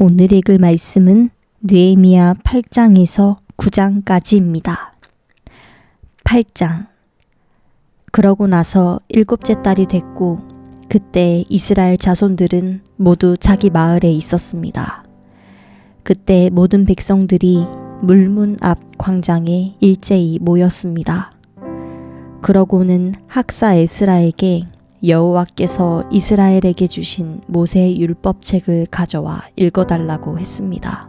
오늘 읽을 말씀은 느헤미야 8장에서 9장까지입니다. 8장 그러고 나서 일곱째 달이 됐고 그때 이스라엘 자손들은 모두 자기 마을에 있었습니다. 그때 모든 백성들이 물문 앞 광장에 일제히 모였습니다. 그러고는 학사 에스라에게 여호와께서 이스라엘에게 주신 모세 율법책을 가져와 읽어달라고 했습니다.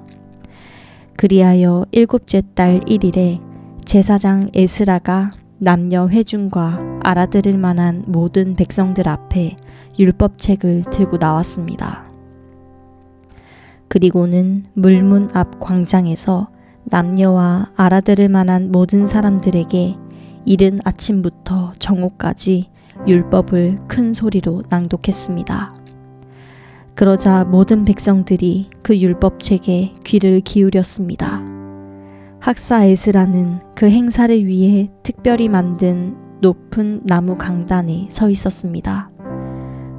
그리하여 일곱째 달 1일에 제사장 에스라가 남녀 회중과 알아들을 만한 모든 백성들 앞에 율법책을 들고 나왔습니다. 그리고는 물문 앞 광장에서 남녀와 알아들을 만한 모든 사람들에게 이른 아침부터 정오까지 율법을 큰 소리로 낭독했습니다. 그러자 모든 백성들이 그 율법책에 귀를 기울였습니다. 학사 에스라는 그 행사를 위해 특별히 만든 높은 나무 강단에 서 있었습니다.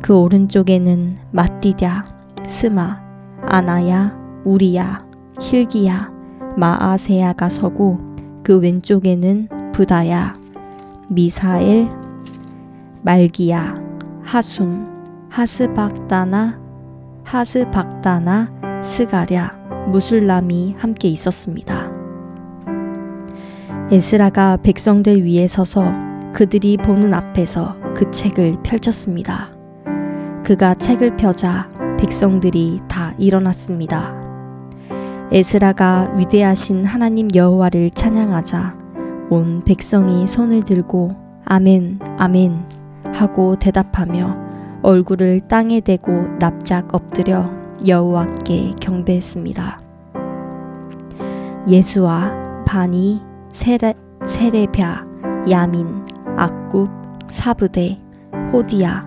그 오른쪽에는 마띠랴, 스마, 아나야, 우리야, 힐기야, 마아세야가 서고 그 왼쪽에는 부다야, 미사엘, 말기야, 하숨, 하스박다나, 하스박다나, 스가랴, 무술람이 함께 있었습니다. 에스라가 백성들 위에 서서 그들이 보는 앞에서 그 책을 펼쳤습니다. 그가 책을 펴자 백성들이 다 일어났습니다. 에스라가 위대하신 하나님 여호와를 찬양하자 온 백성이 손을 들고 아멘, 아멘 하고 대답하며 얼굴을 땅에 대고 납작 엎드려 여호와께 경배했습니다. 예수와 바니, 세레, 세레럈, 야민, 악굽, 사브데, 호디야,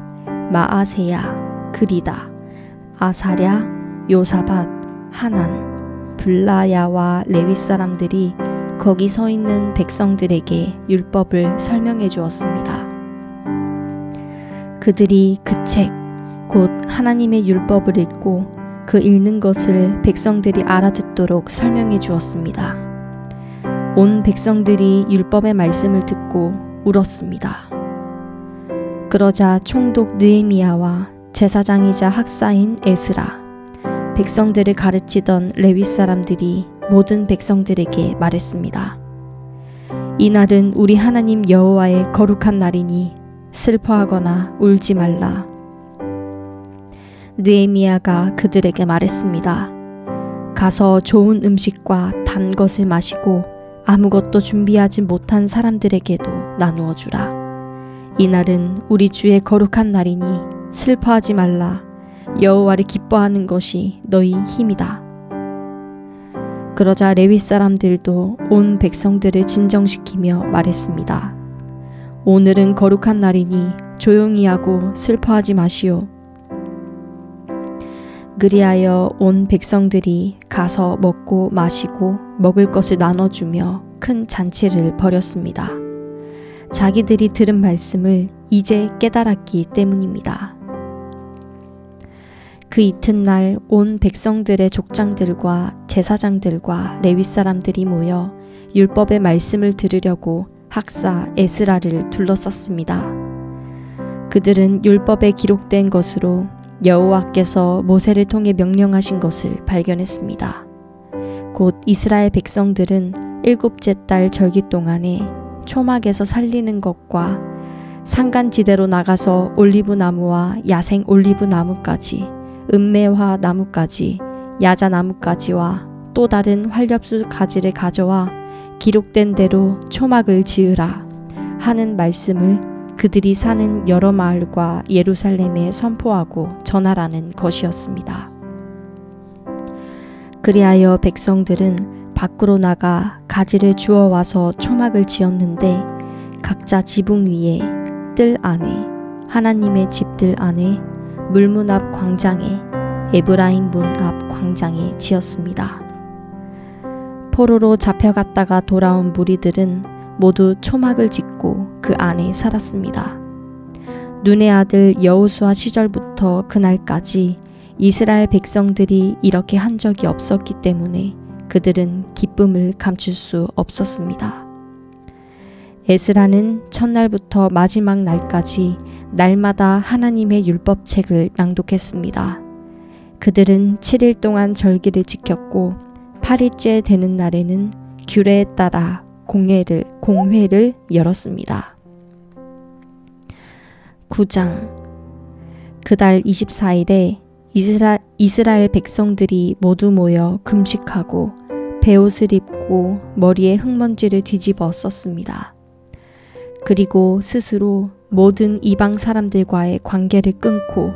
마아세야, 그리다, 아사랴, 요사밭, 하난, 블라야와 레위 사람들이 거기 서 있는 백성들에게 율법을 설명해 주었습니다. 그들이 그 책, 곧 하나님의 율법을 읽고 그 읽는 것을 백성들이 알아듣도록 설명해 주었습니다. 온 백성들이 율법의 말씀을 듣고 울었습니다. 그러자 총독 느에미야와 제사장이자 학사인 에스라, 백성들을 가르치던 레위 사람들이 모든 백성들에게 말했습니다. 이날은 우리 하나님 여호와의 거룩한 날이니 슬퍼하거나 울지 말라. 느에미야가 그들에게 말했습니다. 가서 좋은 음식과 단 것을 마시고 아무것도 준비하지 못한 사람들에게도 나누어 주라. 이날은 우리 주의 거룩한 날이니 슬퍼하지 말라. 여호와를 기뻐하는 것이 너희 힘이다. 그러자 레위 사람들도 온 백성들을 진정시키며 말했습니다. 오늘은 거룩한 날이니 조용히 하고 슬퍼하지 마시오. 그리하여 온 백성들이 가서 먹고 마시고 먹을 것을 나눠주며 큰 잔치를 벌였습니다. 자기들이 들은 말씀을 이제 깨달았기 때문입니다. 그 이튿날 온 백성들의 족장들과 제사장들과 레위 사람들이 모여 율법의 말씀을 들으려고 학사 에스라를 둘러쌌습니다. 그들은 율법에 기록된 것으로 여호와께서 모세를 통해 명령하신 것을 발견했습니다. 곧 이스라엘 백성들은 일곱째 달 절기 동안에 초막에서 살리는 것과 산간지대로 나가서 올리브 나무와 야생 올리브 나무까지 은매화 나무까지 야자 나무까지와 또 다른 활렵수 가지를 가져와 기록된 대로 초막을 지으라 하는 말씀을 그들이 사는 여러 마을과 예루살렘에 선포하고 전하라는 것이었습니다. 그리하여 백성들은 밖으로 나가 가지를 주워 와서 초막을 지었는데 각자 지붕 위에 뜰 안에 하나님의 집들 안에 물문 앞 광장에 에브라임 문 앞 광장에 지었습니다. 포로로 잡혀갔다가 돌아온 무리들은 모두 초막을 짓고 그 안에 살았습니다. 눈의 아들 여우수아 시절부터 그날까지 이스라엘 백성들이 이렇게 한 적이 없었기 때문에 그들은 기쁨을 감출 수 없었습니다. 에스라는 첫날부터 마지막 날까지 날마다 하나님의 율법책을 낭독했습니다. 그들은 7일 동안 절기를 지켰고 8일째 되는 날에는 규례에 따라 공회를, 공회를 열었습니다. 9장 그달 24일에 이스라, 이스라엘 백성들이 모두 모여 금식하고 베옷을 입고 머리에 흙먼지를 뒤집어 썼습니다. 그리고 스스로 모든 이방 사람들과의 관계를 끊고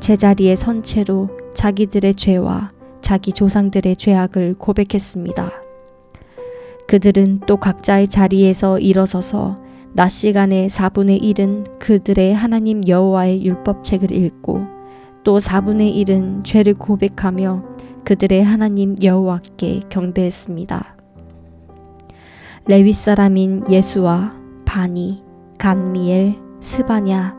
제자리에 선 채로 자기들의 죄와 자기 조상들의 죄악을 고백했습니다. 그들은 또 각자의 자리에서 일어서서 낮 시간의 4분의 1은 그들의 하나님 여호와의 율법책을 읽고 또 4분의 1은 죄를 고백하며 그들의 하나님 여호와께 경배했습니다. 레위 사람인 예수와 바니, 간미엘, 스바냐,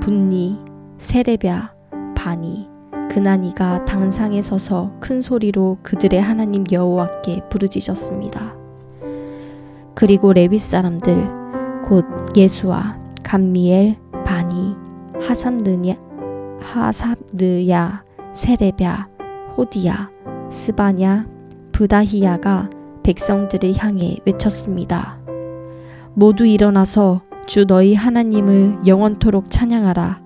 분니, 세레랴, 바니, 그나니가 당상에 서서 큰 소리로 그들의 하나님 여호와께 부르짖었습니다. 그리고 레위 사람들 곧 예수와 감미엘, 바니, 하삼느냐, 하삽느야, 세레랴, 호디야, 스바냐, 부다히야가 백성들을 향해 외쳤습니다. 모두 일어나서 주 너희 하나님을 영원토록 찬양하라.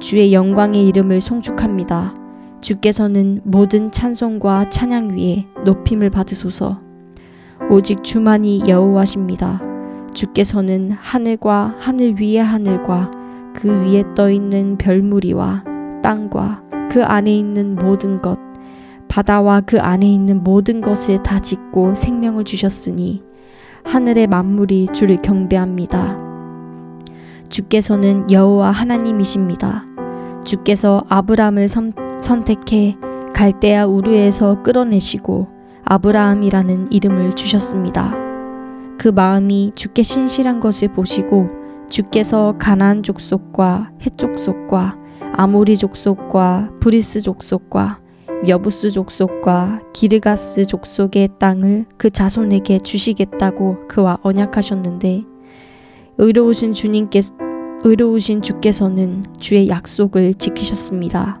주의 영광의 이름을 송축합니다. 주께서는 모든 찬송과 찬양 위에 높임을 받으소서. 오직 주만이 여호와십니다. 주께서는 하늘과 하늘 위의 하늘과 그 위에 떠 있는 별무리와 땅과 그 안에 있는 모든 것, 바다와 그 안에 있는 모든 것을 다 짓고 생명을 주셨으니 하늘의 만물이 주를 경배합니다. 주께서는 여호와 하나님이십니다. 주께서 아브람을 선, 선택해 갈대아 우르에서 끌어내시고 아브라함이라는 이름을 주셨습니다. 그 마음이 주께 신실한 것을 보시고 주께서 가나안 족속과 헷 족속과 아모리 족속과 브리스 족속과 여부스 족속과 기르가스 족속의 땅을 그 자손에게 주시겠다고 그와 언약하셨는데 의로우신 주님께 의로우신 주께서는 주의 약속을 지키셨습니다.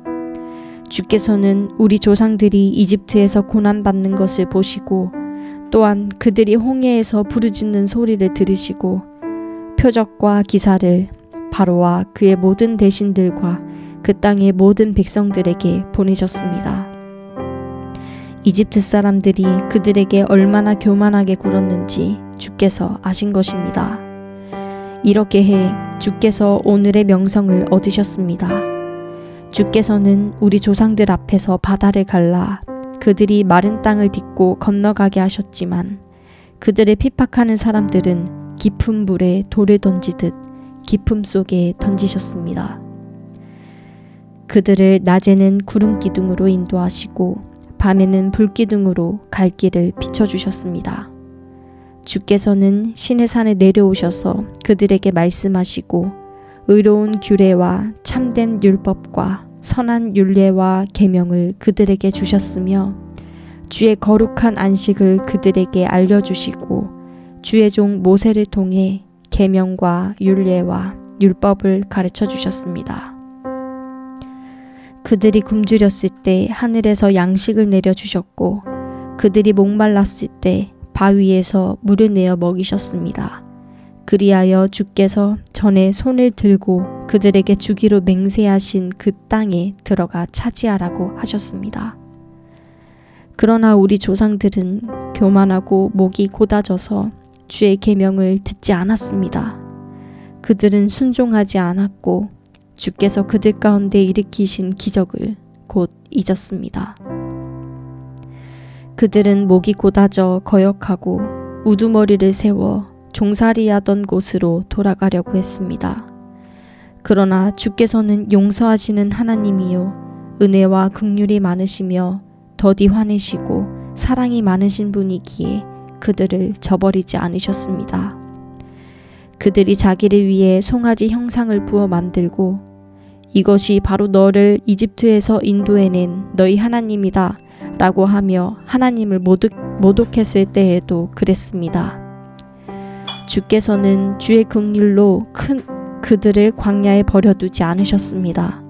주께서는 우리 조상들이 이집트에서 고난받는 것을 보시고 또한 그들이 홍해에서 부르짖는 소리를 들으시고 표적과 기사를 바로와 그의 모든 대신들과 그 땅의 모든 백성들에게 보내셨습니다. 이집트 사람들이 그들에게 얼마나 교만하게 굴었는지 주께서 아신 것입니다. 이렇게 해 주께서 오늘의 명성을 얻으셨습니다. 주께서는 우리 조상들 앞에서 바다를 갈라 그들이 마른 땅을 딛고 건너가게 하셨지만 그들을 핍박하는 사람들은 깊은 물에 돌을 던지듯 깊음 속에 던지셨습니다. 그들을 낮에는 구름 기둥으로 인도하시고 밤에는 불 기둥으로 갈 길을 비춰 주셨습니다. 주께서는 신의 산에 내려오셔서 그들에게 말씀하시고 의로운 규례와 참된 율법과 선한 율례와 계명을 그들에게 주셨으며 주의 거룩한 안식을 그들에게 알려주시고 주의 종 모세를 통해 계명과 율례와 율법을 가르쳐 주셨습니다. 그들이 굶주렸을 때 하늘에서 양식을 내려 주셨고 그들이 목말랐을 때 바위에서 물을 내어 먹이셨습니다. 그리하여 주께서 전에 손을 들고 그들에게 주기로 맹세하신 그 땅에 들어가 차지하라고 하셨습니다. 그러나 우리 조상들은 교만하고 목이 고다져서 주의 계명을 듣지 않았습니다. 그들은 순종하지 않았고 주께서 그들 가운데 일으키신 기적을 곧 잊었습니다. 그들은 목이 고다져 거역하고 우두머리를 세워 종살이하던 곳으로 돌아가려고 했습니다. 그러나 주께서는 용서하시는 하나님이요 은혜와 극률이 많으시며 더디 화내시고 사랑이 많으신 분이기에 그들을 저버리지 않으셨습니다. 그들이 자기를 위해 송아지 형상을 부어 만들고 이것이 바로 너를 이집트에서 인도해낸 너희 하나님이다. 라고 하며 하나님을 모독, 모독했을 때에도 그랬습니다. 주께서는 주의 긍휼로 큰 그들을 광야에 버려두지 않으셨습니다.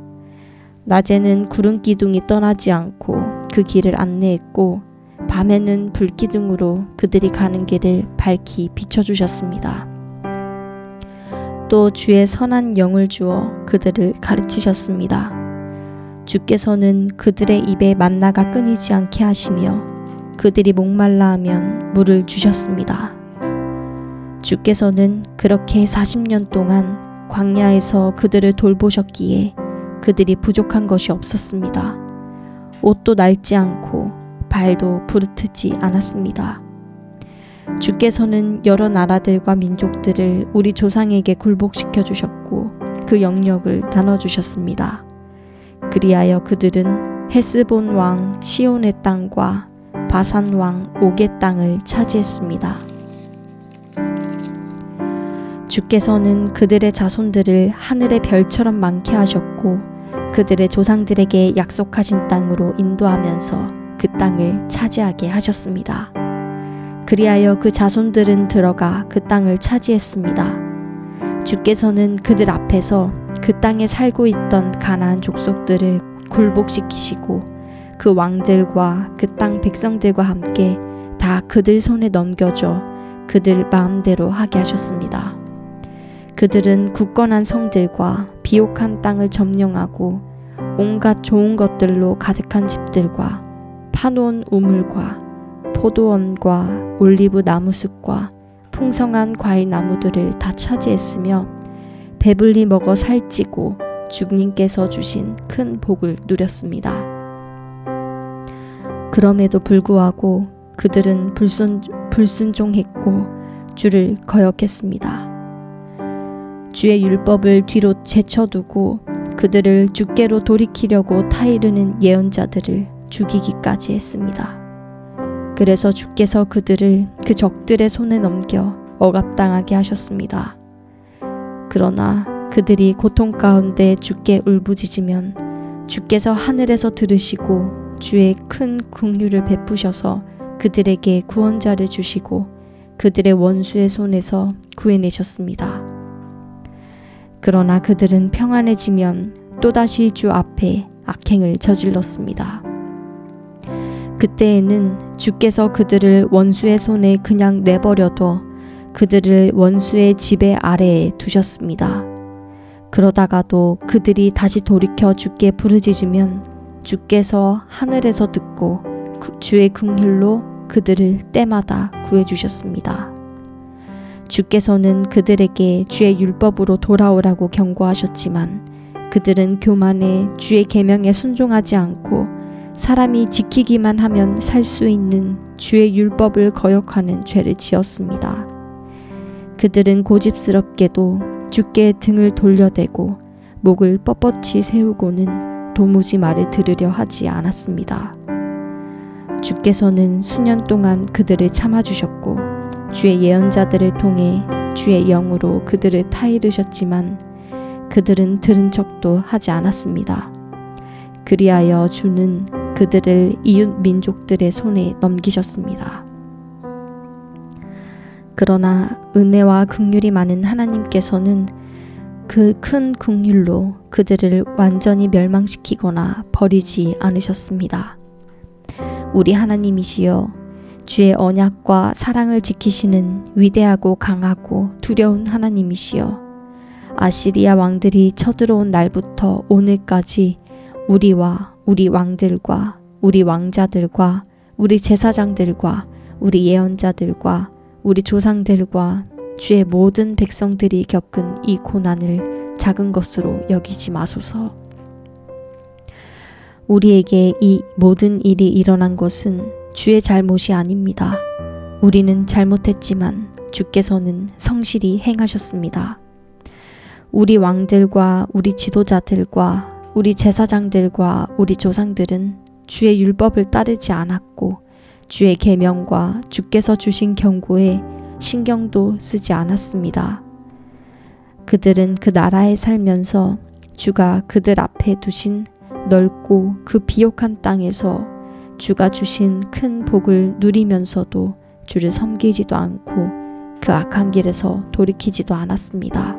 낮에는 구름 기둥이 떠나지 않고 그 길을 안내했고 밤에는 불 기둥으로 그들이 가는 길을 밝히 비춰 주셨습니다. 또 주의 선한 영을 주어 그들을 가르치셨습니다. 주께서는 그들의 입에 만나가 끊이지 않게 하시며 그들이 목말라 하면 물을 주셨습니다. 주께서는 그렇게 40년 동안 광야에서 그들을 돌보셨기에 그들이 부족한 것이 없었습니다. 옷도 낡지 않고 발도 부르트지 않았습니다. 주께서는 여러 나라들과 민족들을 우리 조상에게 굴복시켜 주셨고 그 영역을 나눠 주셨습니다. 그리하여 그들은 헤스본 왕 시온의 땅과 바산 왕 옥의 땅을 차지했습니다. 주께서는 그들의 자손들을 하늘의 별처럼 많게 하셨고 그들의 조상들에게 약속하신 땅으로 인도하면서 그 땅을 차지하게 하셨습니다. 그리하여 그 자손들은 들어가 그 땅을 차지했습니다. 주께서는 그들 앞에서 그 땅에 살고 있던 가나안 족속들을 굴복시키시고 그 왕들과 그 땅 백성들과 함께 다 그들 손에 넘겨줘 그들 마음대로 하게 하셨습니다. 그들은 굳건한 성들과 비옥한 땅을 점령하고 온갖 좋은 것들로 가득한 집들과 파놓은 우물과 포도원과 올리브 나무숲과 풍성한 과일 나무들을 다 차지했으며 배불리 먹어 살찌고 주님께서 주신 큰 복을 누렸습니다. 그럼에도 불구하고 그들은 불순, 불순종했고 주를 거역했습니다. 주의 율법을 뒤로 제쳐두고 그들을 주께로 돌이키려고 타이르는 예언자들을 죽이기까지 했습니다. 그래서 주께서 그들을 그 적들의 손에 넘겨 억압당하게 하셨습니다. 그러나 그들이 고통 가운데 주께 울부짖으면 주께서 하늘에서 들으시고 주의 큰 긍휼을 베푸셔서 그들에게 구원자를 주시고 그들의 원수의 손에서 구해내셨습니다. 그러나 그들은 평안해지면 또다시 주 앞에 악행을 저질렀습니다. 그때에는 주께서 그들을 원수의 손에 그냥 내버려둬 그들을 원수의 지배 아래에 두셨습니다. 그러다가도 그들이 다시 돌이켜 주께 부르짖으면 주께서 하늘에서 듣고 주의 긍휼로 그들을 때마다 구해 주셨습니다. 주께서는 그들에게 주의 율법으로 돌아오라고 경고하셨지만 그들은 교만해 주의 계명에 순종하지 않고 사람이 지키기만 하면 살 수 있는 주의 율법을 거역하는 죄를 지었습니다. 그들은 고집스럽게도 주께 등을 돌려대고 목을 뻣뻣이 세우고는 도무지 말을 들으려 하지 않았습니다. 주께서는 수년 동안 그들을 참아주셨고 주의 예언자들을 통해 주의 영으로 그들을 타이르셨지만 그들은 들은 척도 하지 않았습니다. 그리하여 주는 그들을 이웃 민족들의 손에 넘기셨습니다. 그러나 은혜와 긍휼이 많은 하나님께서는 그 큰 긍휼로 그들을 완전히 멸망시키거나 버리지 않으셨습니다. 우리 하나님이시여 주의 언약과 사랑을 지키시는 위대하고 강하고 두려운 하나님이시여 아시리아 왕들이 쳐들어온 날부터 오늘까지 우리와 우리 왕들과 우리 왕자들과 우리 제사장들과 우리 예언자들과 우리 조상들과 주의 모든 백성들이 겪은 이 고난을 작은 것으로 여기지 마소서. 우리에게 이 모든 일이 일어난 것은 주의 잘못이 아닙니다. 우리는 잘못했지만 주께서는 성실히 행하셨습니다. 우리 왕들과 우리 지도자들과 우리 제사장들과 우리 조상들은 주의 율법을 따르지 않았고 주의 계명과 주께서 주신 경고에 신경도 쓰지 않았습니다. 그들은 그 나라에 살면서 주가 그들 앞에 두신 넓고 그 비옥한 땅에서 주가 주신 큰 복을 누리면서도 주를 섬기지도 않고 그 악한 길에서 돌이키지도 않았습니다.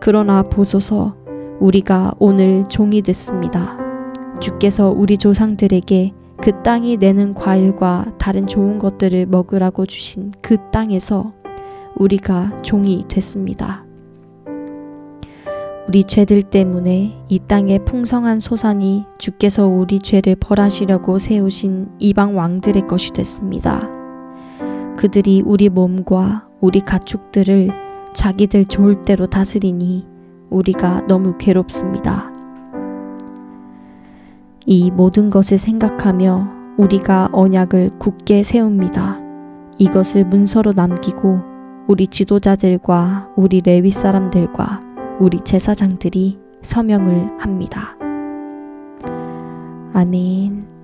그러나 보소서 우리가 오늘 종이 됐습니다. 주께서 우리 조상들에게 그 땅이 내는 과일과 다른 좋은 것들을 먹으라고 주신 그 땅에서 우리가 종이 됐습니다. 우리 죄들 때문에 이 땅의 풍성한 소산이 주께서 우리 죄를 벌하시려고 세우신 이방 왕들의 것이 됐습니다. 그들이 우리 몸과 우리 가축들을 자기들 좋을 대로 다스리니 우리가 너무 괴롭습니다. 이 모든 것을 생각하며 우리가 언약을 굳게 세웁니다. 이것을 문서로 남기고 우리 지도자들과 우리 레위 사람들과 우리 제사장들이 서명을 합니다. 아멘.